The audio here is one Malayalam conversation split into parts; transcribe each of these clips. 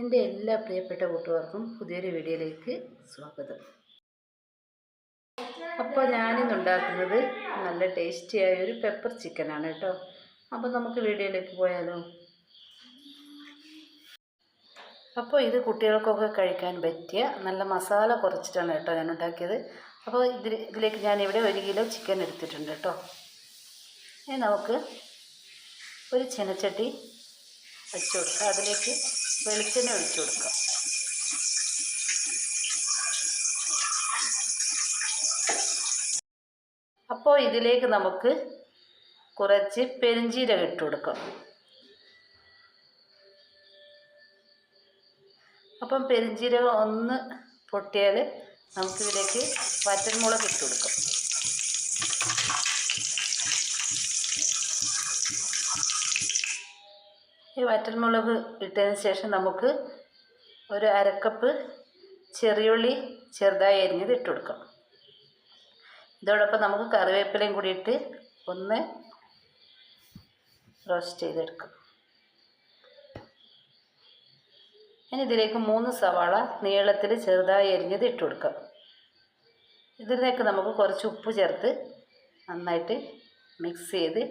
എന്റെ എല്ലാ പ്രിയപ്പെട്ട കൂട്ടുകാർക്കും പുതിയൊരു വീഡിയോയിലേക്ക് സ്വാഗതം. അപ്പോൾ ഞാനിന്ന് ഉണ്ടാക്കുന്നത് നല്ല ടേസ്റ്റിയായ ഒരു പെപ്പർ ചിക്കനാണ് കേട്ടോ. അപ്പോൾ നമുക്ക് വീഡിയോയിലേക്ക് പോയാലോ? അപ്പോൾ ഇത് കുട്ടികൾക്കൊക്കെ കഴിക്കാൻ പറ്റിയ നല്ല മസാല കുറച്ചിട്ടാണ് കേട്ടോ ഞാൻ ഉണ്ടാക്കിയത്. അപ്പോൾ ഇതിൽ ഇതിലേക്ക് ഞാനിവിടെ ഒരു കിലോ ചിക്കൻ എടുത്തിട്ടുണ്ട് കേട്ടോ. ഇനി നമുക്ക് ഒരു ചെനച്ചട്ടി വെച്ച് കൊടുക്കുക അതിലേക്ക് വെളിച്ചെണ്ണ ഒഴിച്ചു കൊടുക്കുക. അപ്പോൾ ഇതിലേക്ക് നമുക്ക് കുറച്ച് പെരിഞ്ചീരകം ഇട്ട് കൊടുക്കാം. അപ്പം പെരിഞ്ചീരകം ഒന്ന് പൊട്ടിയാൽ നമുക്കിതിലേക്ക് വറ്റൻമുളക് ഇട്ട് കൊടുക്കാം. വറ്റൽമുളക് ഇട്ടതിന് ശേഷം നമുക്ക് ഒരു അരക്കപ്പ് ചെറിയുള്ളി ചെറുതായി അരിഞ്ഞത് ഇട്ട് കൊടുക്കാം. ഇതോടൊപ്പം നമുക്ക് കറിവേപ്പിലയും കൂടി ഇട്ട് ഒന്ന് റോസ്റ്റ് ചെയ്തെടുക്കാം. ഇനി ഇതിലേക്ക് മൂന്ന് സവാള നീളത്തിൽ ചെറുതായി അരിഞ്ഞത് ഇട്ട് കൊടുക്കാം. ഇതിലേക്ക് നമുക്ക് കുറച്ച് ഉപ്പ് ചേർത്ത് നന്നായിട്ട് മിക്സ് ചെയ്ത്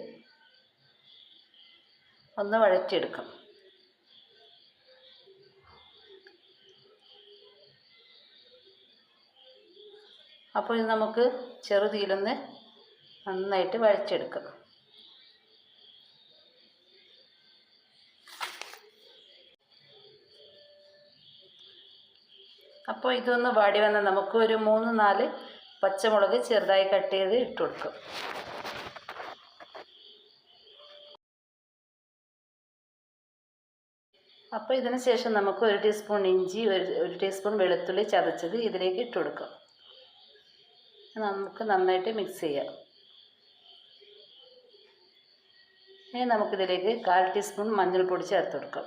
ഒന്ന് വഴറ്റിയെടുക്കും. അപ്പോൾ ഇത് നമുക്ക് ചെറുതീലൊന്ന് നന്നായിട്ട് വഴച്ചെടുക്കാം അപ്പോൾ ഇതൊന്ന് വാടി വന്നാൽ നമുക്ക് ഒരു മൂന്ന് നാല് പച്ചമുളക് ചെറുതായി കട്ട് ചെയ്ത് ഇട്ട് കൊടുക്കും. അപ്പോൾ ഇതിന് ശേഷം നമുക്ക് ഒരു ടീസ്പൂൺ ഇഞ്ചി ഒരു ഒരു ടീസ്പൂൺ വെളുത്തുള്ളി ചതച്ചത് ഇതിലേക്ക് ഇട്ട് കൊടുക്കാം. നമുക്ക് നന്നായിട്ട് മിക്സ് ചെയ്യാം. ഇനി നമുക്കിതിലേക്ക് കാൽ ടീസ്പൂൺ മഞ്ഞൾപ്പൊടി ചേർത്ത് കൊടുക്കാം.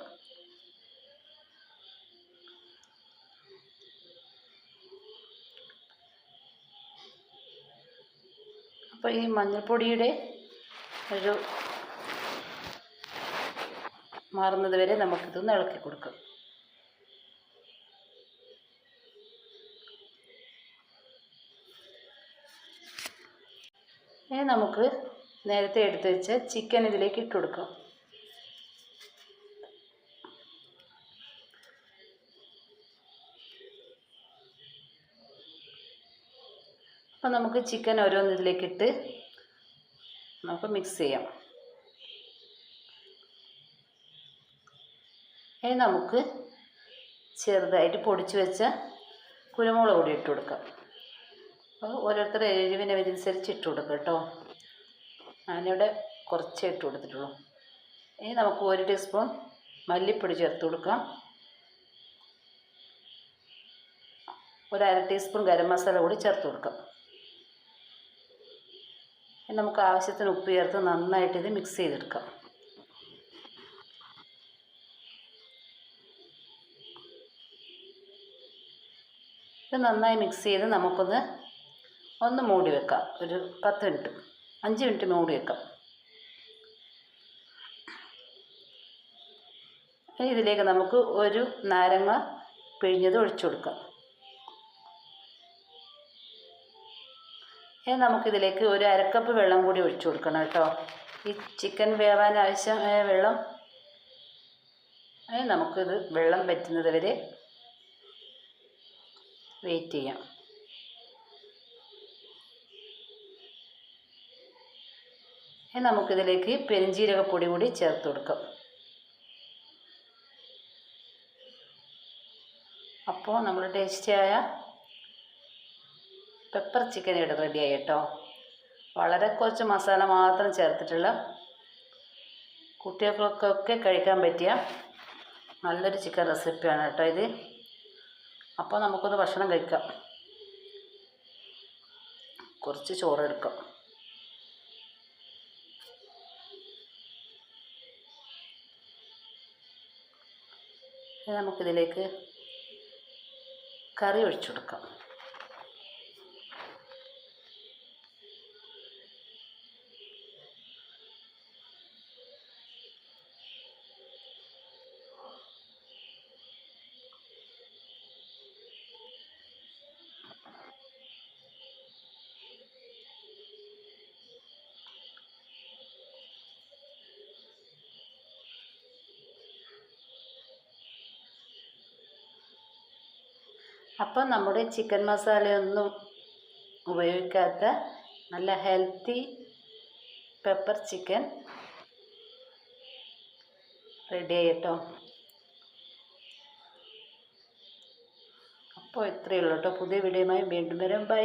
അപ്പോൾ ഈ മഞ്ഞൾപ്പൊടിയുടെ ഒരു മാറുന്നത് വരെ നമുക്കിതൊന്ന് ഇളക്കി കൊടുക്കാം. ഇനി നമുക്ക് നേരത്തെ എടുത്ത് വെച്ച ചിക്കൻ ഇതിലേക്ക് ഇട്ട് കൊടുക്കാം. അപ്പം നമുക്ക് ചിക്കൻ ഓരോന്ന് ഇതിലേക്കിട്ട് നമുക്ക് മിക്സ് ചെയ്യാം. ഇനി നമുക്ക് ചെറുതായിട്ട് പൊടിച്ച് വെച്ച കുരുമുളക് പൊടി ഇട്ട് കൊടുക്കാം. അപ്പോൾ ഓരോരുത്തർ എരിവിനനുസരിച്ച് ഇട്ട് കൊടുക്കാം കേട്ടോ. ഞാനിവിടെ കുറച്ചേ ഇട്ട് കൊടുത്തിട്ടുള്ളൂ. ഇനി നമുക്ക് ഒരു ടീസ്പൂൺ മല്ലിപ്പൊടി ചേർത്ത് കൊടുക്കാം. ഒരു അര ടീസ്പൂൺ ഗരം മസാല കൂടി ചേർത്ത് കൊടുക്കാം. നമുക്ക് ആവശ്യത്തിന് ഉപ്പ് ചേർത്ത് നന്നായിട്ട് ഇത് മിക്സ് ചെയ്തെടുക്കാം. ഇത് നന്നായി മിക്സ് ചെയ്ത് നമുക്കൊന്ന് ഒന്ന് മൂടി വെക്കാം. ഒരു പത്ത് മിനിറ്റ് അഞ്ച് മിനിറ്റ് മൂടി വെക്കാം. ഇതിലേക്ക് നമുക്ക് ഒരു നാരങ്ങ പിഴിഞ്ഞത് ഒഴിച്ചു കൊടുക്കാം. ഇനി നമുക്കിതിലേക്ക് ഒരു അരക്കപ്പ് വെള്ളം കൂടി ഒഴിച്ചു കൊടുക്കണം കേട്ടോ. ഈ ചിക്കൻ വേവാൻ ആവശ്യമായ വെള്ളം. ഇനി നമുക്കിത് വെള്ളം പറ്റുന്നത് വരെ വെയിറ്റ് ചെയ്യാം. ഇനി നമുക്കിതിലേക്ക് പെരിഞ്ജീരകപ്പൊടി കൂടി ചേർത്ത് കൊടുക്കാം. അപ്പോൾ നമ്മൾ ടേസ്റ്റിയായ പെപ്പർ ചിക്കൻ ഇവിടെ റെഡിയായി കേട്ടോ. വളരെ കുറച്ച് മസാല മാത്രം ചേർത്തിട്ടുള്ള കുട്ടികൾക്കൊക്കെ കഴിക്കാൻ പറ്റിയ നല്ലൊരു ചിക്കൻ റെസിപ്പിയാണ് കേട്ടോ ഇത്. അപ്പോൾ നമുക്കൊന്ന് ഭക്ഷണം കഴിക്കാം. കുറച്ച് ചോറ് എടുക്കാം. ഇനി നമുക്കിതിലേക്ക് കറി ഒഴിച്ചു കൊടുക്കാം അപ്പം നമ്മുടെ ചിക്കൻ മസാലയൊന്നും ഉപയോഗിക്കാത്ത നല്ല ഹെൽത്തി പെപ്പർ ചിക്കൻ റെഡി ആയിട്ടോ അപ്പോൾ ഇത്രയേ ഉള്ളൂ കേട്ടോ. പുതിയ വീഡിയോയുമായി വീണ്ടും വരാം. ബൈ